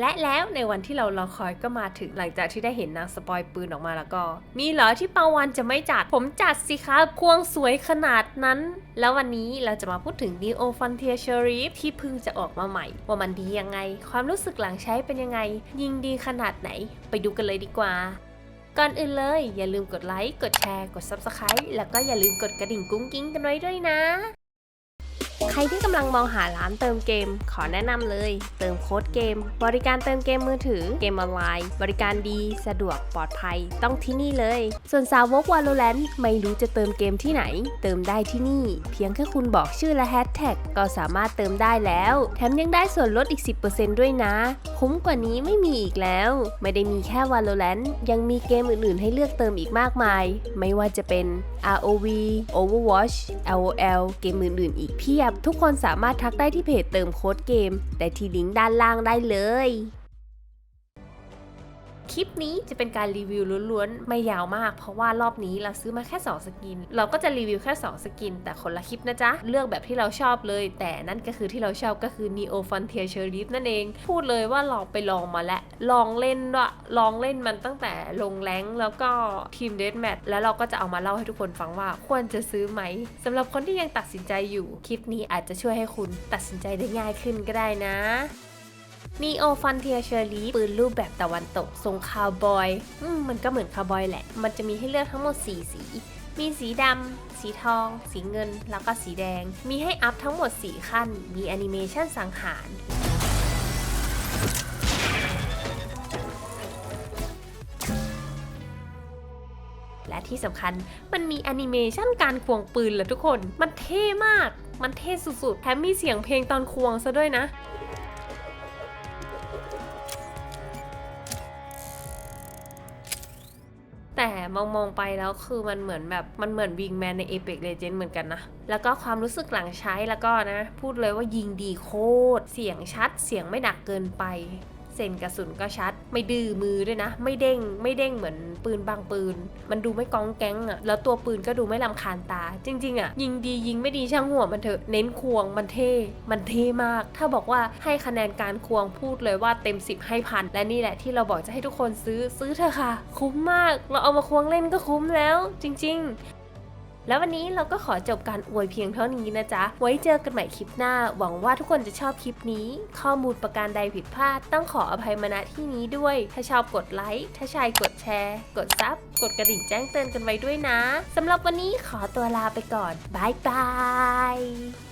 และแล้วในวันที่เรารอคอยก็มาถึงหลังจากที่ได้เห็นนางสปอยปืนออกมาแล้วก็ มีเหรอที่ปาวันจะไม่จัด ผมจัดสิคะควงสวยขนาดนั้น แล้ววันนี้เราจะมาพูดถึง Neo Frontier Sheriff ที่เพิ่งจะออกมาใหม่ ว่ามันดียังไง ความรู้สึกหลังใช้เป็นยังไง ยิงดีขนาดไหน ไปดูกันเลยดีกว่าก่อนอื่นเลย อย่าลืมกดไลค์ กดแชร์ กด Subscribe แล้วก็อย่าลืมกดกระดิ่งกุ้งกิ้งกันไว้ด้วยนะ ใครที่กำลังมองหาร้านเติมเกม ขอแนะนำเลย เติมโค้ดเกม บริการเติมเกมมือถือเกมออนไลน์ บริการดี สะดวกปลอดภัย ต้องที่นี่เลย ส่วนสาวก Valorant ไม่รู้จะเติมเกมที่ไหน เติมได้ที่นี่ เพียงแค่คุณบอกชื่อและแฮชแท็กก็สามารถเติมได้แล้ว แถมยังได้ส่วนลดอีก 10%ด้วยนะ คุ้มกว่านี้ไม่มีอีกแล้ว ไม่ได้มีแค่ Valorant ยังมีเกมอื่นๆ ให้เลือกเติมอีกมากมาย ไม่ว่าจะเป็น ROV Overwatch LOL เกมอื่นๆ อีกเพียบทุกคนสามารถทักได้ที่เพจเติมโค้ดเกมแต่ที่ลิงก์ด้านล่างได้เลย คลิปนี้จะเป็นการรีวิวล้วนๆ ไม่ยาวมาก เพราะว่ารอบนี้เราซื้อมาแค่ 2 สกิน เราก็จะรีวิวแค่ 2 สกิน แต่คนละคลิปนะจ๊ะ เลือกแบบที่เราชอบเลย แต่นั่นก็คือที่เราชอบก็คือ Neo Frontier Sheriff นั่นเอง พูดเลยว่าลองไปลองมาแล้วลองเล่นด้วยลองเล่นมันตั้งแต่ลงแรงแล้วก็ทีมเดสแมทแล้วเราก็จะเอามาเล่าให้ทุกคนฟังว่าควรจะซื้อไหมสำหรับคนที่ยังตัดสินใจอยู่คลิปนี้อาจจะช่วยให้คุณตัดสินใจได้ง่ายขึ้นก็ได้นะ Neo Frontier Cherry ปืนรูปแบบตะวันตกทรงคาวบอยอืมมันก็เหมือนคาวบอยแหละ มันจะมีให้เลือกทั้งหมด 4 สี มีสีดำ สีทอง สีเงิน แล้วก็สีแดง มีให้อัพทั้งหมด 4 ขั้น มีแอนิเมชันสังหารและที่สำคัญมันมีแอนิเมชันการควงปืนแหละทุกคน มันเท่มาก มันเท่สุดๆ แถมมีเสียงเพลงตอนควงซะด้วยนะ แต่มองมองไปแล้วคือมันเหมือนแบบมันเหมือนวิงแมนใน Apex Legends เหมือนกันนะ แล้วก็ความรู้สึกหลังใช้แล้วก็นะ พูดเลยว่ายิงดีโคตร เสียงชัดเสียงไม่ดักเกินไป เส้นกระสุนก็ชัด ไม่ดื้อมือด้วยนะ ไม่เด้ง ไม่เด้งเหมือนปืนบางปืน มันดูไม่กองแก๊งอะแล้วตัวปืนก็ดูไม่ลำคาญตา จริง ๆอะยิงดียิงไม่ดีช่างหัวมันเถอะ เน้นควงมันเท่ มันเท่มาก ถ้าบอกว่าให้คะแนนการควงพูดเลยว่าเต็ม 10 ให้พัน และนี่แหละที่เราบอกจะให้ทุกคนซื้อ ซื้อเถอะค่ะ คุ้มมาก เราเอามาควงเล่นก็คุ้มแล้ว จริง ๆ แล้ววันนี้เราก็ขอจบการอวยเพียงเท่านี้นะจ๊ะ ไว้เจอกันใหม่คลิปหน้า หวังว่าทุกคนจะชอบคลิปนี้ ข้อมูลประการใดผิดพลาด ต้องขออภัยมาณที่นี้ด้วย ถ้าชอบกดไลค์ ถ้าชายกดแชร์ กดซับ กดกระดิ่งแจ้งเตือนกันไว้ด้วยนะ สำหรับวันนี้ขอตัวลาไปก่อนบายบาย